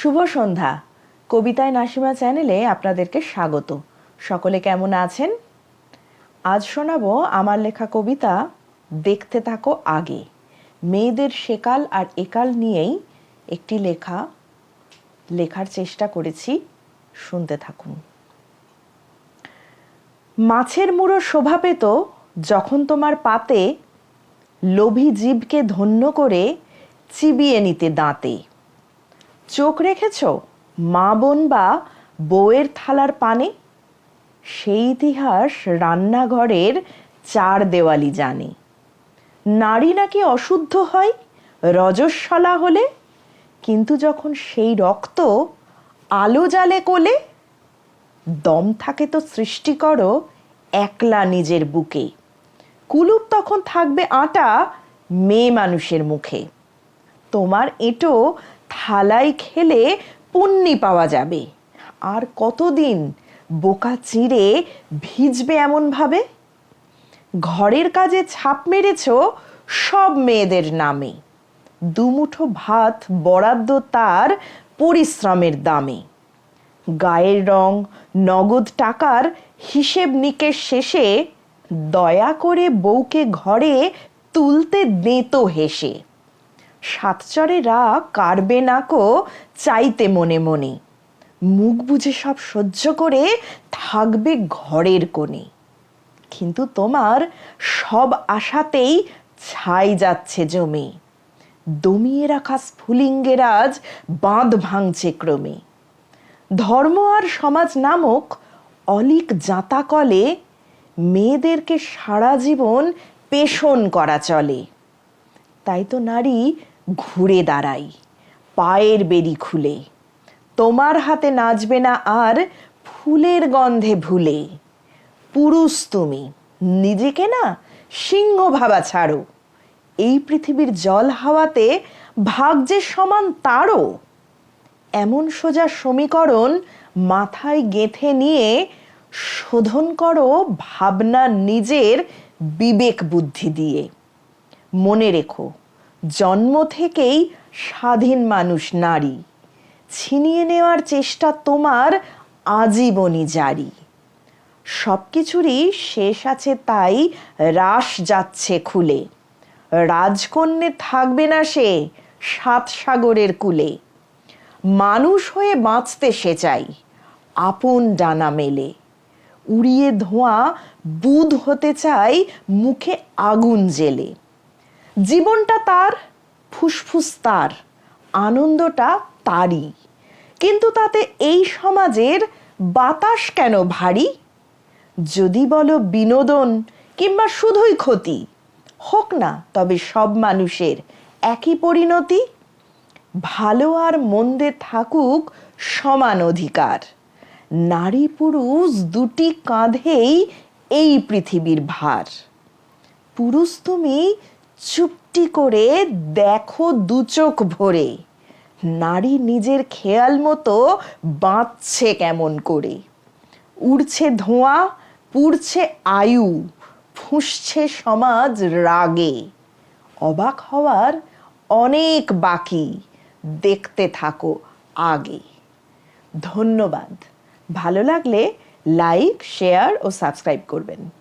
শুভ সন্ধ্যা। কবিতায় নাসিমা চ্যানেলে আপনাদেরকে স্বাগত। সকলে কেমন আছেন? আজ শোনাবো আমার লেখা কবিতা, দেখতে থাকো আগে। মেয়েদের সেকাল আর একাল নিয়েই একটি লেখা, লেখার চেষ্টা করেছি, শুনতে থাকুন। মাছের মুড়ো শোভা পেত যখন তোমার পাতে, লোভী জীবকে ধন্য করে চিবিয়ে নিতে দাঁতে। চোখ রেখেছ? মা বোন বা বউয়ের থালার পানে? সেই ইতিহাস রান্নাঘরের চার দেওয়ালি জানে। নারী নাকি অশুদ্ধ হয়, রজস্বলা হলে? কিন্তু যখন সেই রক্ত আলো জালে কোলে, দম থাকে তো সৃষ্টি করো একলা নিজের বুকে। কুলুপ তখন থাকবে আটা মেয়ে মানুষের মুখে। তোমার এঁটো থালায় খেলে পুণ্যি পাওয়া যাবে। আর কতদিন বোকা চিড়ে ভিজবে এমনভাবে ঘরের কাজে ছাপ মেরেছ সব মেয়েদের নামে। দুমুঠো ভাত বরাদ্দ তার পরিশ্রমের দামে। গায়ের রং, নগদ টাকার হিসেব নিকেশ শেষে দয়া করে বউকে ঘরে তুলতে দেঁত হেসে। সাতচরেরা কারবে নাকো চাইতে মনে মনে। মুখ বুঝে সব সহ্য করে থাকবে ঘরের কোণে। কিন্তু তোমার সব আশাতেই ছাই যাচ্ছে জমে। দমিয়ে রাখা স্ফুলিঙ্গের আজ বাঁধ ভাঙছে ক্রমে। ধর্ম আর সমাজ নামক অলিক জাঁতাকলে মেয়েদেরকে সারা জীবন পেষণ করা চলে। তাই তো নারী ঘুরে দাঁড়াই, পায়ের বেরি খুলে। তোমার হাতে নাচবে না আর ফুলের গন্ধে ভুলে। পুরুষ তুমি, নিজেকে না সিংহ ভাবা ছাড়ো। এই পৃথিবীর জল হাওয়াতে ভাগ যে সমান তারও। এমন সোজা সমীকরণ মাথায় গেঁথে নিয়ে শোধন করো ভাবনা নিজের বিবেক বুদ্ধি দিয়ে। মনে রেখো জন্ম থেকেই স্বাধীন মানুষ, নারী। ছিনিয়ে নেওয়ার চেষ্টা তোমার আজীবনই জারি। সব কিছুরই শেষ আছে তাই রাস যাচ্ছে খুলে। রাজকন্যে থাকবে না সে সাত সাগরের কুলে। মানুষ হয়ে বাঁচতে সে চাই, আপন ডানা মেলে। উড়িয়ে ধোঁয়া বুধ হতে চাই মুখে আগুন জেলে। জীবনটা তার, ফুসফুস তার, আনন্দটা তারই। কিন্তু তাতে এই সমাজের বাতাস কেন ভারী? যদি বলো বিনোদন কিংবা শুধুই ক্ষতি, হোক না তবে সব মানুষের একই পরিণতি। ভালো আর মন্দে থাকুক সমান অধিকার। নারী পুরুষ দুটি কাঁধেই এই পৃথিবীর ভার। পুরুষ তুমি চুপটি করে দেখো দুচোখ ভরে। নারী নিজের খেয়াল মতো বাঁচছে কেমন করে। উড়ছে ধোঁয়া, পুড়ছে আয়ু, ফুঁসছে সমাজ রাগে। অবাক হওয়ার অনেক বাকি, দেখতে থাকো আগে। ধন্যবাদ। ভালো লাগলে লাইক, শেয়ার ও সাবস্ক্রাইব করবেন।